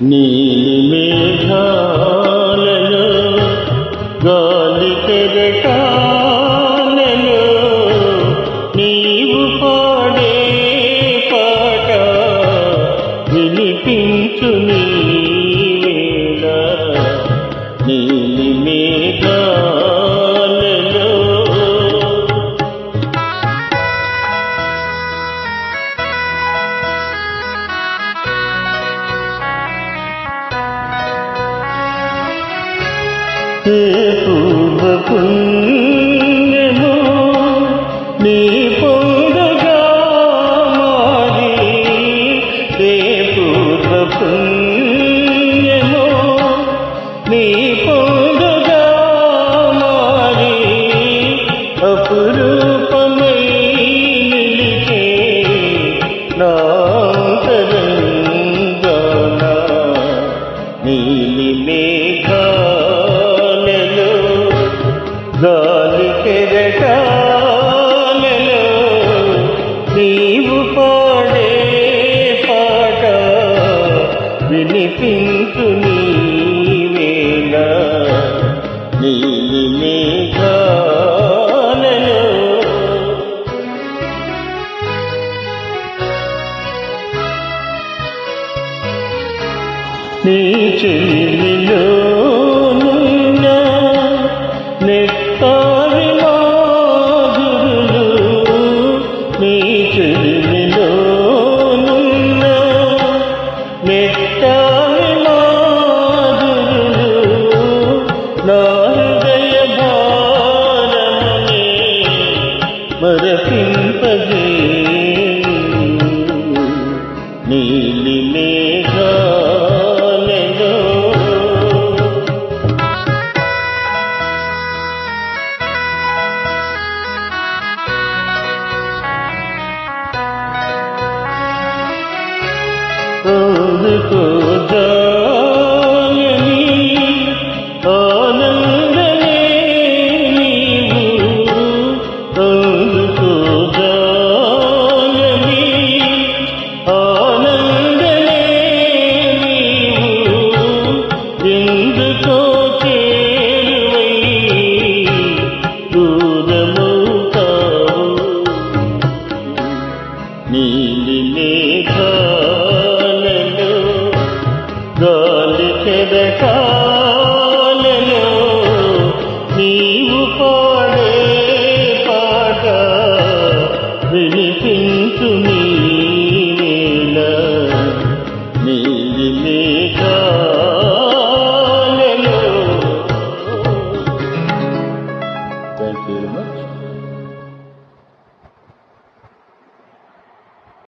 నీలి మేఘాలలో గాలి కెరటాలలో నీవు పాడే పాట వినిపించు నీ నీలి మేఘా హే గాలి నీవు పాడే పాట వినిపించు నీ నీలి మేఘాలలో నీ చెల్లిలో మరపింపజే నీలి మేఘాలలో అందుకో గాలి చెదకాలలో నీవు పాడే పాట వినిపించు నీల నీలి మేఘాలలో Thank you very much.